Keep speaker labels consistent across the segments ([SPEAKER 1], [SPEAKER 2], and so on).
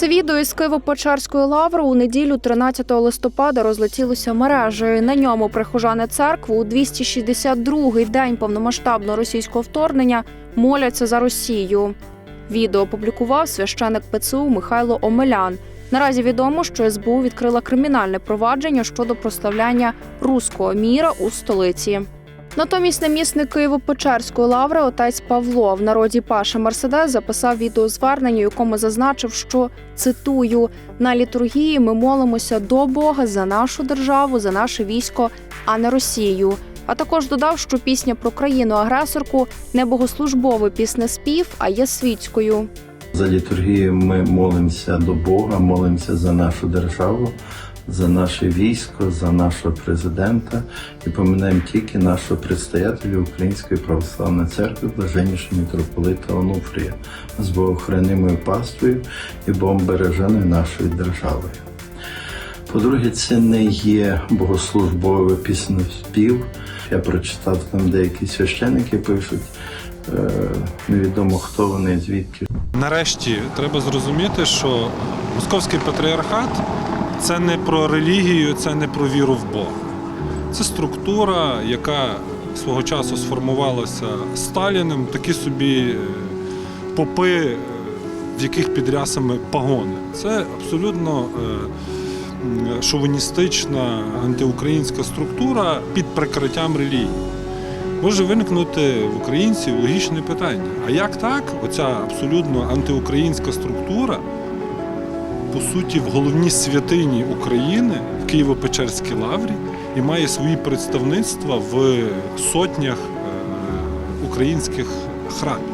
[SPEAKER 1] Це відео із Києво-Печерської лаври у неділю 13 листопада розлетілося мережею. На ньому прихожани церкви у 262-й день повномасштабного російського вторгнення моляться за Росію. Відео опублікував священик ПЦУ Михайло Омелян. Наразі відомо, що СБУ відкрила кримінальне провадження щодо прославляння руського міра у столиці. Натомість намісник Києво-Печерської лаври отець Павло в народі Паша Мерседес записав відеозвернення, якому зазначив, що цитую на літургії ми молимося до Бога за нашу державу, за наше військо, а не Росію. А також додав, що пісня про країну-агресорку не богослужбовий піснеспів, а є світською.
[SPEAKER 2] За літургією ми молимося до Бога, молимося за нашу державу, за наше військо, за нашого президента і поминаємо тільки нашого предстоятеля Української православної церкви, блаженнішого митрополита Онуфрія, з богохранимою паствою і бомбереженою нашою державою. По-друге, це не є богослужбове піснеспів. Я прочитав там деякі священики пишуть. е, Невідомо хто вони, звідки
[SPEAKER 3] Нарешті треба зрозуміти, що московський патріархат це не про релігію, це не про віру в Бога. Це структура, яка свого часу сформувалася Сталіним, такі собі е, попи, е, в яких під рясами пагони. Це абсолютно е, шовіністична антиукраїнська структура під прикриттям релігії. Може виникнути в українців логічне питання: а як так, оця абсолютно антиукраїнська структура, по суті, в головній святині України в Києво-Печерській лаврі і має свої представництва в сотнях е, українських храмів?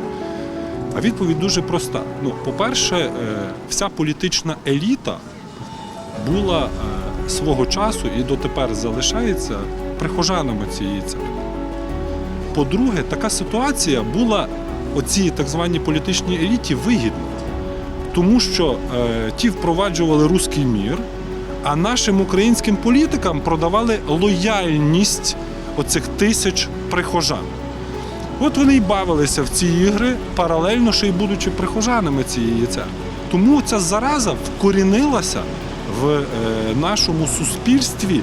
[SPEAKER 3] А відповідь дуже проста. Ну, по-перше, е, вся політична еліта була е, свого часу і дотепер залишається прихожанами цієї церкви. По-друге, така ситуація була оцій так званій політичній еліті вигідна, тому що е, ті впроваджували руський мір, а нашим українським політикам продавали лояльність оцих тисяч прихожан. От вони й бавилися в ці ігри, паралельно ще й будучи прихожанами цієї церкви. Тому ця зараза вкорінилася в е, нашому суспільстві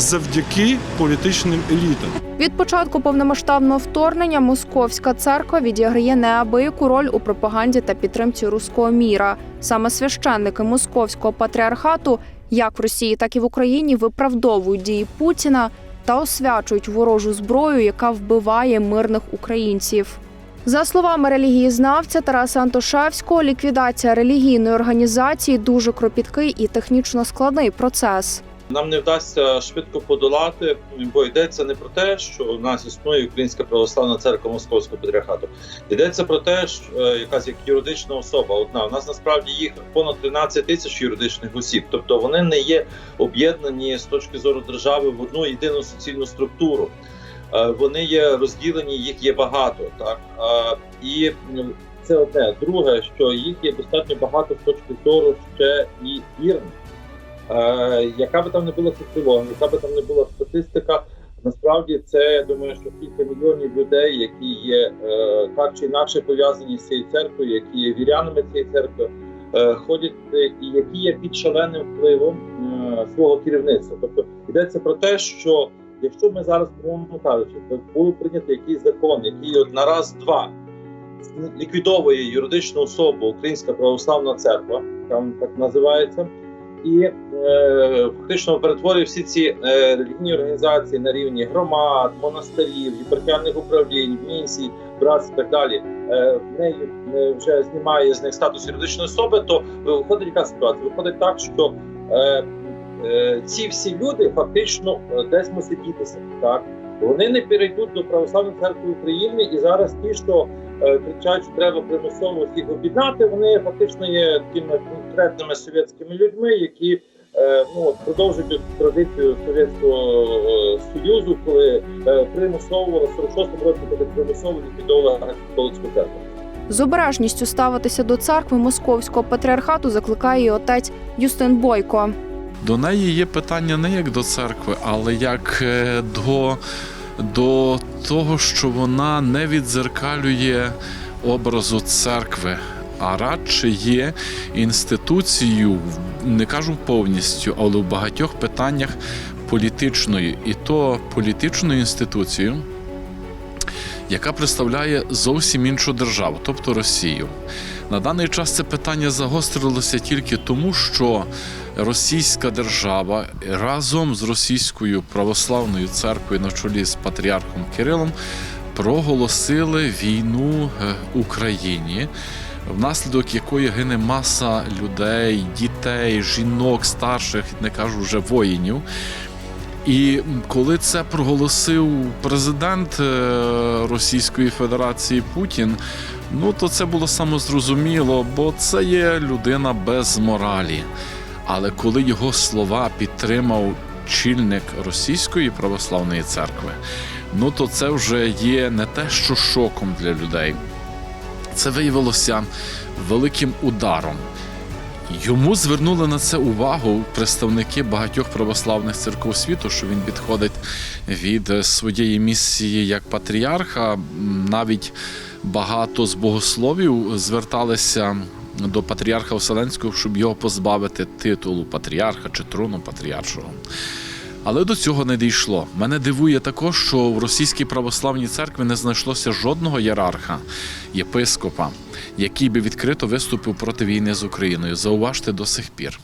[SPEAKER 3] завдяки політичним елітам.
[SPEAKER 1] Від початку повномасштабного вторгнення московська церква відіграє неабияку роль у пропаганді та підтримці руського міра. Саме священники московського патріархату, як в Росії, так і в Україні, виправдовують дії Путіна та освячують ворожу зброю, яка вбиває мирних українців. За словами релігієзнавця Тараса Антошевського, ліквідація релігійної організації дуже кропіткий і технічно складний процес.
[SPEAKER 4] Нам не вдасться швидко подолати, бо йдеться не про те, що у нас існує Українська православна церква Московського патріархату. Йдеться про те, що е, якась як юридична особа. Одна у нас насправді їх понад 13 тисяч юридичних осіб. Тобто вони не є об'єднані з точки зору держави в одну єдину суцільну структуру. Е, Вони є розділені, їх є багато, так Е, і це одне. Друге, що їх є достатньо багато з точки зору ще і вірних. Е, яка би там не була соціологія, яка би там не була статистика, насправді це я думаю, що кілька мільйонів людей, які є е, так чи інакше пов'язані з цією церквою, які є вірянами цієї церкви, е, ходять і які є під шаленим впливом свого керівництва. Тобто йдеться про те, що якщо ми зараз умовно кажучи, то був прийнятий якийсь закон, який от на раз-два ліквідовує юридичну особу Українська православна церква, там так називається і е, фактично перетворює всі ці е, релігійні організації на рівні громад, монастирів, єпархіальних управлінь, місій, братств і так далі. Е, в неї е, вже знімає з них статус юридичної особи. То виходить яка ситуація? Виходить так, що е, е, ці всі люди фактично е, десь мусять дітися. Так вони не перейдуть до православної церкви України, і зараз ті, що е, кричать, що треба примусово всіх об'єднати, вони фактично є такими конкретними совєтськими людьми, які е, ну продовжують традицію Совєтського е, Союзу, коли примусовували в 46-му році, коли примусово ліквідовували греко-католицьку церкву.
[SPEAKER 1] З обережністю ставитися до церкви московського патріархату закликає і отець Юстин Бойко.
[SPEAKER 5] До неї є питання не як до церкви, але як е, до, до того, що вона не відзеркалює образу церкви а радше є інституцією, не кажу повністю, але в багатьох питаннях політичною, і то політичною інституцією, яка представляє зовсім іншу державу, тобто Росію. На даний час це питання загострилося тільки тому, що Російська держава разом з Російською православною церквою на чолі з патріархом Кирилом проголосили війну е, Україні, внаслідок якої гине маса людей, дітей, жінок, старших, не кажу вже воїнів. І коли це проголосив президент е, Російської Федерації Путін, ну то це було самозрозуміло, бо це є людина без моралі. Але коли його слова підтримав чільник Російської православної церкви, ну то це вже є не те, що шоком для людей. Це виявилося великим ударом. Йому звернули на це увагу представники багатьох православних церков світу, що він відходить від своєї місії як патріарха. Навіть багато з богословів зверталися до патріарха Вселенського, щоб його позбавити титулу патріарха чи трону патріаршого. Але до цього не дійшло. Мене дивує також, що в російській православній церкві не знайшлося жодного ієрарха, єпископа, який би відкрито виступив проти війни з Україною. Зауважте до сих пір.